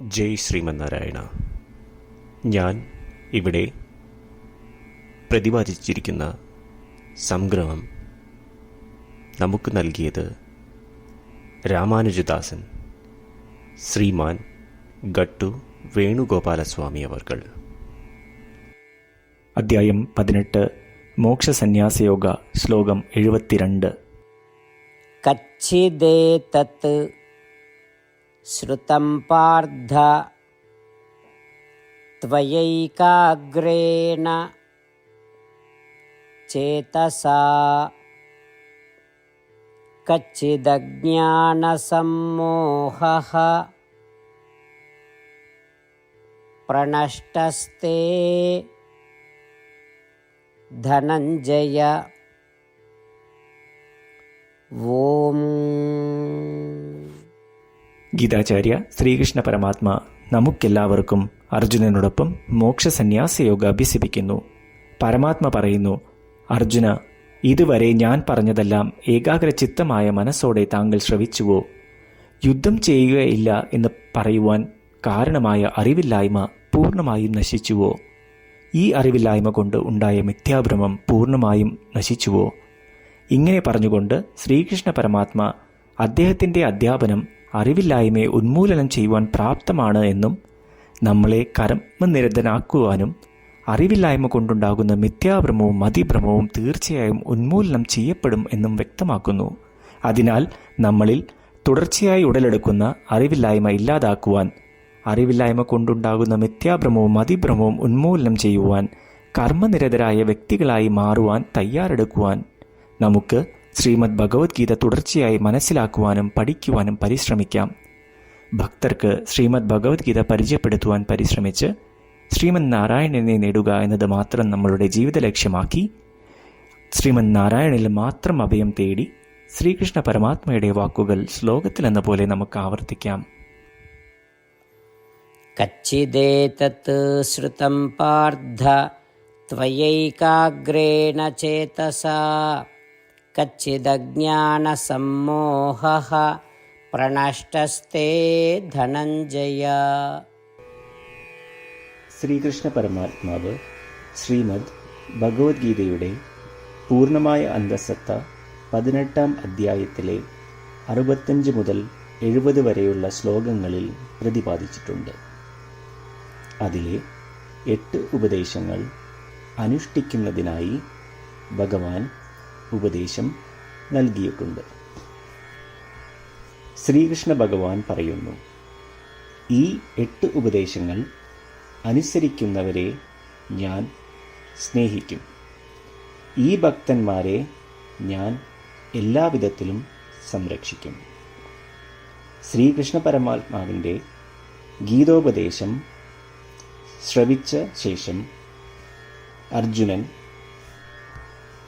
ജയ് ശ്രീമന്നാരായണ. ഞാൻ ഇവിടെ പ്രതിപാദിച്ചിരിക്കുന്ന സംഗ്രഹം നമുക്ക് നൽകിയത് രാമാനുജദാസൻ ശ്രീമാൻ ഗട്ടു വേണുഗോപാലസ്വാമി അവർകൾ. അദ്ധ്യായം പതിനെട്ട് മോക്ഷസന്യാസയോഗ ശ്ലോകം എഴുപത്തിരണ്ട്. കച്ചിതേ തത്ത് श्रुतं पार्थ त्वयैकाग्रेण चेतसा कच्चिदज्ञानसम्मोहः प्रणष्टस्ते धनञ्जय। ഓം ഗീതാചാര്യ ശ്രീകൃഷ്ണ പരമാത്മ നമുക്കെല്ലാവർക്കും അർജുനനോടൊപ്പം മോക്ഷസന്യാസ യോഗ അഭ്യസിപ്പിക്കുന്നു പരമാത്മ പറയുന്നു അർജുന ഇതുവരെ ഞാൻ പറഞ്ഞതെല്ലാം ഏകാഗ്രചിത്തമായ മനസ്സോടെ താങ്കൾ ശ്രവിച്ചുവോ? യുദ്ധം ചെയ്യുകയില്ല എന്ന് പറയുവാൻ കാരണമായ അറിവില്ലായ്മ പൂർണമായും നശിച്ചുവോ? ഈ അറിവില്ലായ്മ കൊണ്ട് ഉണ്ടായ മിഥ്യാഭ്രമം പൂർണമായും നശിച്ചുവോ? ഇങ്ങനെ പറഞ്ഞുകൊണ്ട് ശ്രീകൃഷ്ണ പരമാത്മ അദ്ദേഹത്തിന്റെ അധ്യാപനം അറിവില്ലായ്മയെ ഉന്മൂലനം ചെയ്യുവാൻ പ്രാപ്തമാണ് എന്നും നമ്മളെ കർമ്മനിരതനാക്കുവാനും അറിവില്ലായ്മ കൊണ്ടുണ്ടാകുന്ന മിഥ്യാഭ്രമവും മതിഭ്രമവും തീർച്ചയായും ഉന്മൂലനം ചെയ്യപ്പെടും എന്നും വ്യക്തമാക്കുന്നു. അതിനാൽ നമ്മളിൽ തുടർച്ചയായി ഉടലെടുക്കുന്ന അറിവില്ലായ്മ ഇല്ലാതാക്കുവാൻ അറിവില്ലായ്മ കൊണ്ടുണ്ടാകുന്ന മിഥ്യാഭ്രമവും മതിഭ്രമവും ഉന്മൂലനം ചെയ്യുവാൻ കർമ്മനിരതരായ വ്യക്തികളായി മാറുവാൻ തയ്യാറെടുക്കുവാൻ നമുക്ക് ശ്രീമദ് ഭഗവത്ഗീത തുടർച്ചയായി മനസ്സിലാക്കുവാനും പഠിക്കുവാനും പരിശ്രമിക്കാം ഭക്തർക്ക് ശ്രീമദ് ഭഗവത്ഗീത പരിചയപ്പെടുത്തുവാൻ പരിശ്രമിച്ച് ശ്രീമദ് നാരായണനെ നേടുക എന്നത് മാത്രം നമ്മളുടെ ജീവിത ലക്ഷ്യമാക്കി ശ്രീമദ് നാരായണിൽ മാത്രം അഭയം തേടി ശ്രീകൃഷ്ണ പരമാത്മയുടെ വാക്കുകൾ ശ്ലോകത്തിലെന്ന പോലെ നമുക്ക് ആവർത്തിക്കാം कच्चिदेतत् श्रुतं पार्थ त्वयैकाग्रेण चेतसा कच्चिदज्ञानसम्मोहः प्रणष्टस्ते धनञ्जय ശ്രീകൃഷ്ണ പരമാത്മാവ് ശ്രീമദ് ഭഗവത്ഗീതയുടെ പൂർണ്ണമായ അന്തസത്ത പതിനെട്ടാം അധ്യായത്തിലെ അറുപത്തഞ്ച് മുതൽ എഴുപത് വരെയുള്ള ശ്ലോകങ്ങളിൽ പ്രതിപാദിച്ചിട്ടുണ്ട് അതിലെ എട്ട് ഉപദേശങ്ങൾ അനുഷ്ഠിക്കുന്നതിനായി ഭഗവാൻ ഉപദേശം നൽകിയിട്ടുണ്ട്. ശ്രീകൃഷ്ണ ഭഗവാൻ പറയുന്നു ഈ എട്ട് ഉപദേശങ്ങൾ അനുസരിക്കുന്നവരെ ഞാൻ സ്നേഹിക്കും. ഈ ഭക്തന്മാരെ ഞാൻ എല്ലാവിധത്തിലും സംരക്ഷിക്കും. ശ്രീകൃഷ്ണ പരമാത്മാവിന്റെ ഗീതോപദേശം ശ്രവിച്ച ശേഷം അർജുനൻ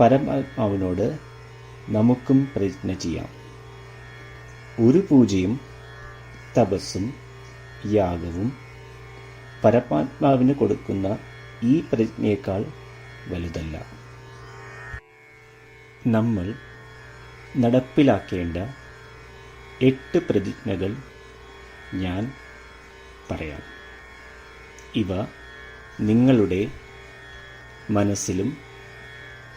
പരമാത്മാവിനോട് നമുക്കും പ്രതിജ്ഞ ചെയ്യാം. ഒരു പൂജയും തപസ്സും യാഗവും പരമാത്മാവിന് കൊടുക്കുന്ന ഈ പ്രതിജ്ഞയേക്കാൾ വലുതല്ല. നമ്മൾ നടപ്പിലാക്കേണ്ട എട്ട് പ്രതിജ്ഞകൾ ഞാൻ പറയാം. ഇവ നിങ്ങളുടെ മനസ്സിലും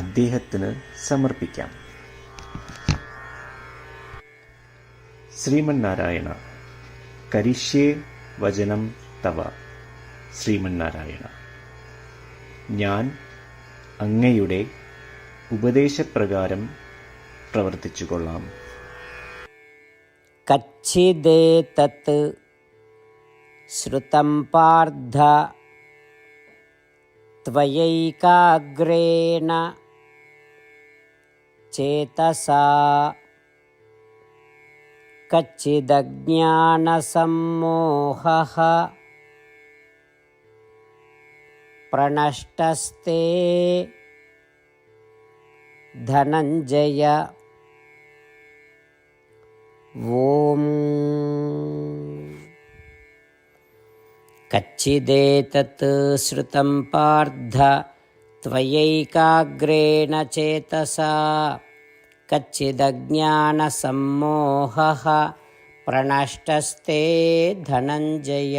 അദ്ദേഹത്തിന് സമർപ്പിക്കാം ശ്രീമന്നാരായണ കരിഷ്യേ വചനം തവ ശ്രീമന്നാരായണ ഞാൻ അങ്ങയുടെ ഉപദേശപ്രകാരം പ്രവർത്തിച്ചു കൊള്ളാം कच्चिदेतत् श्रुतं पार्थ त्वयैकाग्रेण चेतसा कच्चिदज्ञानसम्मोहः प्रणष्टस्ते धनञ्जय ॐ कच्चिदेतत् श्रुतं पार्थ त्वयैकाग्रेण चेतसा कच्चिदज्ञानसम्मोहः प्रणष्टस्ते धनञ्जय